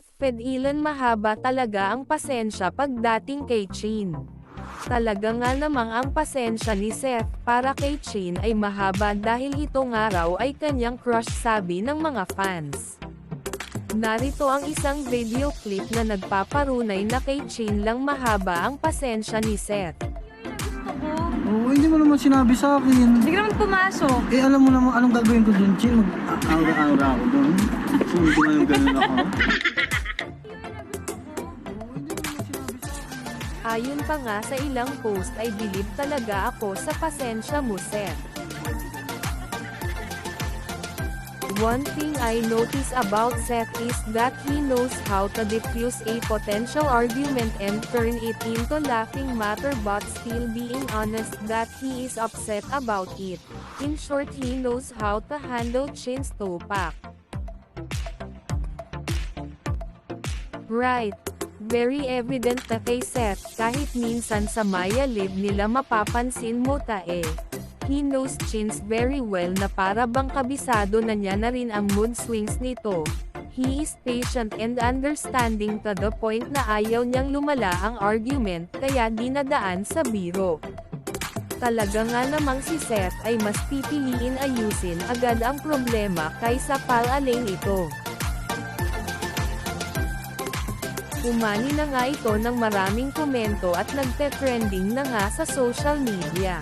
Pedilan mahaba talaga ang pasensya pagdating kay Chin. Talaga nga namang ang pasensya ni Seth para kay Chin ay mahaba dahil ito nga raw ay kanyang crush sabi ng mga fans. Narito ang isang video clip na nagpaparunay na kay Chin lang mahaba ang pasensya ni Seth. Oo, hindi mo naman sinabi sa akin. Hindi ka naman pumasok. Eh, alam mo naman anong gagawin ko dun, Chin. Mag-aura-aura ako dun. Sumunod ko ngayon ganun ako. Ayon pa nga sa ilang post ay bilib talaga ako sa pasensya mo Seth. One thing I notice about Seth is that he knows how to diffuse a potential argument and turn it into laughing matter but still being honest that he is upset about it. In short he knows how to handle Chin's topak. Right. Very evident na kay Seth kahit minsan sa Maya Live nila mapapansin mo ta eh. He knows Chins very well na para bang kabisado na niya na rin ang mood swings nito. He is patient and understanding to the point na ayaw niyang lumala ang argument kaya dinadaan sa biro. Talaga nga namang si Seth ay mas pipiliin ayusin agad ang problema kaysa palaling ito. Umani na nga ito ng maraming komento at nagte-trending na nga sa social media.